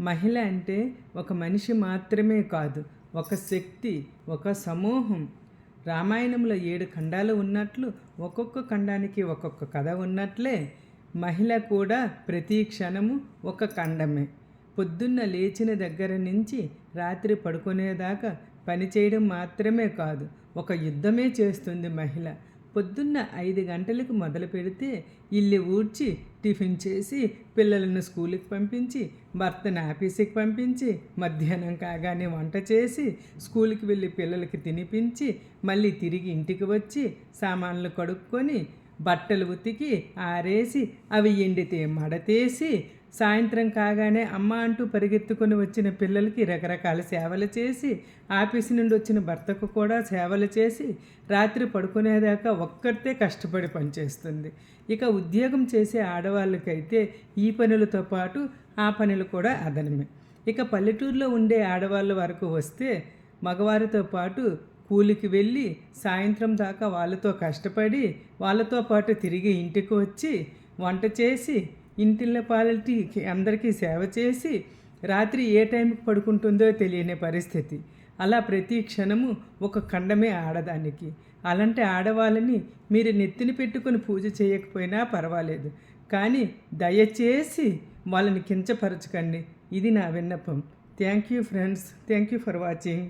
మహిళ అంటే ఒక మనిషి మాత్రమే కాదు ఒక శక్తి ఒక సమూహం. రామాయణంలో ఏడు ఖండాలు ఉన్నట్లు ఒక్కొక్క ఖండానికి ఒక్కొక్క కథ ఉన్నట్లే. మహిళ కూడా ప్రతి క్షణము ఒక ఖండమే. పొద్దున్న లేచిన దగ్గర నుంచి రాత్రి పడుకునేదాకా పని చేయడం మాత్రమే కాదు ఒక యుద్ధమే చేస్తుంది మహిళ. పొద్దున్న ఐదు గంటలకు మొదలు పెడితే ఇల్లు ఊడ్చి టిఫిన్ చేసి పిల్లలను స్కూల్కి పంపించి భర్తను ఆఫీస్కి పంపించి మధ్యాహ్నం కాగానే వంట చేసి స్కూల్కి వెళ్ళి పిల్లలకి తినిపించి మళ్ళీ తిరిగి ఇంటికి వచ్చి సామాన్లు కడుక్కొని బట్టలు ఉతికి ఆరేసి అవి ఎండితే మడతేసి సాయంత్రం కాగానే అమ్మ అంటూ పరిగెత్తుకొని వచ్చిన పిల్లలకి రకరకాల సేవలు చేసి ఆఫీస్ నుండి వచ్చిన భర్తకు కూడా సేవలు చేసి రాత్రి పడుకునేదాకా ఒక్కరితే కష్టపడి పనిచేస్తుంది. ఇక ఉద్యోగం చేసే ఆడవాళ్ళకైతే ఈ పనులతో పాటు ఆ పనులు కూడా అదనమే. ఇక పల్లెటూరులో ఉండే ఆడవాళ్ళ వరకు వస్తే మగవారితో పాటు కూలికి వెళ్ళి సాయంత్రం దాకా వాళ్ళతో కష్టపడి వాళ్ళతో పాటు తిరిగి ఇంటికి వచ్చి వంట చేసి ఇంటిళ్ళ పాలిటీ అందరికీ సేవ చేసి రాత్రి ఏ టైంకి పడుకుంటుందో తెలియని పరిస్థితి. అలా ప్రతి క్షణము ఒక ఖండమే ఆడదానికి. అలాంటి ఆడవాళ్ళని మీరు నెత్తిని పెట్టుకొని పూజ చేయకపోయినా పర్వాలేదు. కానీ దయచేసి వాళ్ళని కించపరచకండి. ఇది నా విన్నపం. Thank you friends. Thank you for watching.